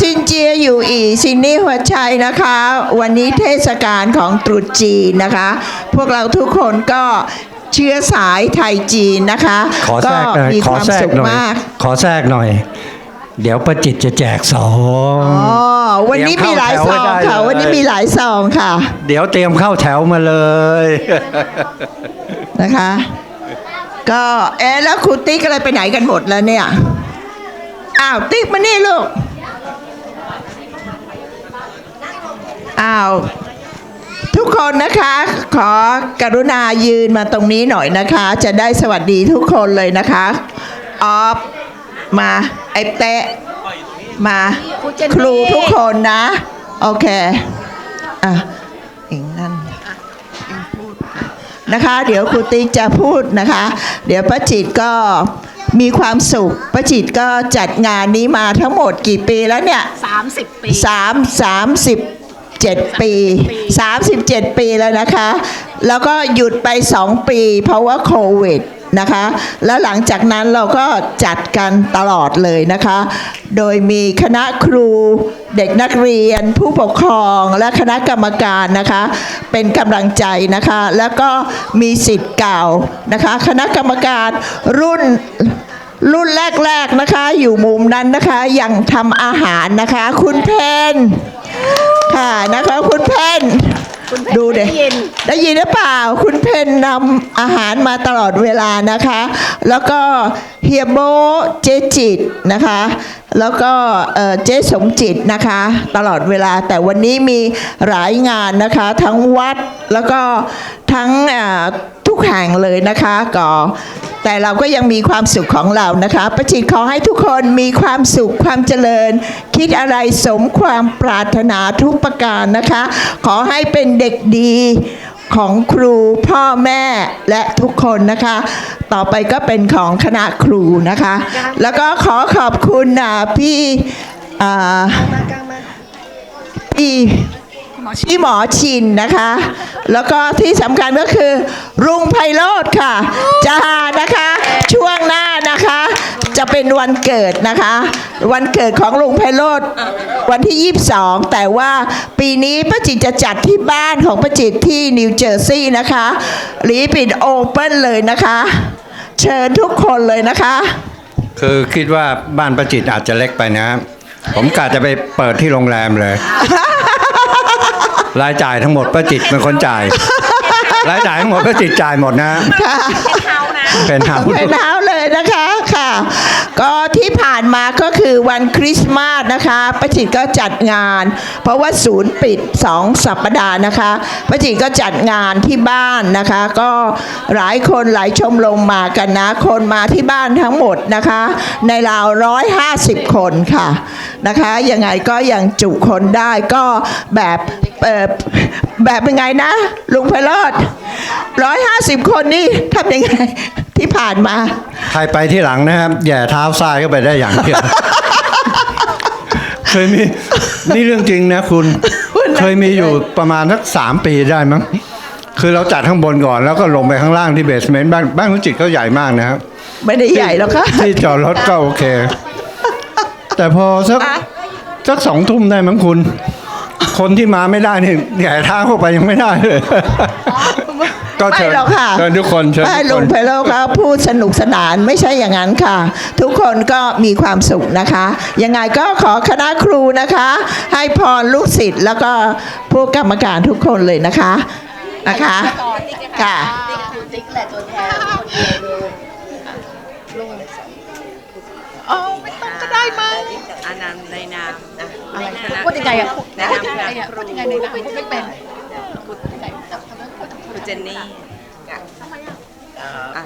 ซินเจียอยู่อีซินนี่หัวใจนะคะ วันนี้เทศกาลของตรุษจีนนะคะ พวกเราทุกคนก็เชื้อสายไทยจีนนะคะ ขอแทก็รกหน่อยมีขคอวามแทรกสุขหน่อยมากขอแทรกหน่อย เดี๋ยวประจิตจะแจกซอง อ๋อวันนี้มีหลายซองค่ะ วันนี้มีหลายซองค่ะเดี๋ยวเตรียมเข้าแถวมาเลย นะคะ ก็เอ๊ะแล้วครูติ๊กอะไรไปไหนกันหมดแล้วเนี่ยอ้าวติ๊กมานี่ลูก อ้าวทุกคนนะคะ ขอกรุณายืนมาตรงนี้หน่อยนะคะ จะได้สวัสดีทุกคนเลยนะคะออฟมาไอ้เตะมาครูทุกคนนะ โอเค อะอิงนั่นนะคะ เดี๋ยวครูติ๊กจะพูดนะคะ เดี๋ยวป้าจิตก็มีความสุขป้าจิตก็จัดงานนี้มาทั้งหมดกี่ปีแล้วเนี่ย 30 ปีสา มสามสิบเจ็ดปีสามสิบเจ็ดปีแล้วนะคะ แล้วก็หยุดไปสองปี เพราะว่าโควิดนะคะ แล้วหลังจากนั้นเราก็จัดกันตลอดเลยนะคะ โดยมีคณะครูเด็กนักเรียนผู้ปกครองและคณะกรรมการนะคะ เป็นกำลังใจนะคะ แล้วก็มีสิทธิ์เก่านะคะ คณะกรรมการรุ่นรุ่นแรก ๆ นะคะ อยู่มุมนั้นนะคะ ยังทำอาหารนะคะ คุณเพนค่ะ นะคะคุณเพนคุณเพนดูเด็ได้ยินได้ยินหรือเปล่า คุณเพนนำอาหารมาตลอดเวลานะคะ แล้วก็เฮียโบเจจิตนะคะ แล้วก็เอ่อเจ๊สมจิตนะคะ ตลอดเวลาแต่วันนี้มีหลายงานนะคะ ทั้งวัดแล้วก็ทั้งเอ่อทุกแห่งเลยนะคะก็ แต่เราก็ยังมีความสุขของเรานะคะประจิตขอให้ทุกคนมีความสุขความเจริญ คิดอะไรสมความปรารถนาทุกประการนะคะ ขอให้เป็นเด็กดีของครูพ่อแม่และทุกคนนะคะ ต่อไปก็เป็นของคณะครูนะคะ แล้วก็ขอขอบคุณอ่า พี่อ่าพี่พี่หมอชินนะคะ แล้วก็ที่สำคัญก็คือ รุงไพโรธค่ะจะนะคะ ช่วงหน้านะคะ จะเป็นวันเกิดนะคะ วันเกิดของลุงไพโรธวันที่ 22 แต่ว่าปีนี้ป้าจิตจะจัดที่บ้านของป้าจิตที่นิวเจอร์ซีย์นะคะรีปิดโอเปิลเลยนะคะ เชิญทุกคนเลยนะคะ คือคิดว่าบ้านประจิตอาจจะเล็กไปนะ ผมกะจะไปเปิดที่โรงแรมเลย รายจ่ายทั้งหมดประจิตเป็นคนจ่าย รายจ่ายทั้งหมดประจิตจ่ายหมดนะ ค่ะเท้านะ เป็นหาเป็นเท้าเลยนะคะค่ะ ก็ที่ผ่านมาก็คือวันคริสต์มาสนะคะป้าจิตก็จัดงาน เพราะว่าศูนย์ปิดสองสัปดาห์นะคะป้าจิตก็จัดงานที่บ้านนะคะ ก็หลายคนหลายชมรมมากันนะ คนมาที่บ้านทั้งหมดนะคะ ในราวร้อยห้าสิบคนค่ะนะคะยังไงก็ยังจุคนได้ก็แบบเอ่อ แบบเป็นไงนะ ลุงไพโรธร้อยห้าสิบคนนี่ทำยังไงที่ผ่านมา ใครไปที่หลังนะครับแหย่เท้าซ้ายเข้าไปได้อย่างเดียวเคยมีนี่เรื่องจริงนะคุณ เคยมีอยู่ประมาณสักสามปีได้มั้งคือเราจัดข้างบนก่อนแล้วก็ลงไปข้างล่างที่เบสเมนต์บ้านบ้านคุณจิตเขาใหญ่มากนะครับ ไม่ได้ใหญ่หรอกค่ะที่จอดรถก็โอเค แต่พอสักสักสองทุ่มได้มั้งคุณ คนที่มาไม่ได้นี่แหย่เท้าเข้าไปยังไม่ได้เลยก็ไม่เชิญหรอกค่ะ เชิญทุกคนเชิญไม่ทุกลุคงนไพโรธเขาพูดสนุกสนานไม่ใช่อย่างนั้นค่ะ ทุกคนก็มีความสุขนะคะ ยังไงก็ขอคณะครูนะคะ ให้พรลูกศิษย์แล้วก็ผู้กรรมการทุกคนเลยนะคะนะคะค่ะ ติ๊กคุณติ๊กแหละตัวแทนคนเดียวเลยลุง อ๋อไม่ต้องก็ได้มั้งอานามในนามนะอะไรในนามพูดยังไงอะในนามพูดยังไงอะคพูรูดยังไงในนามพูดไม่เป็นครูเจนนี่อะ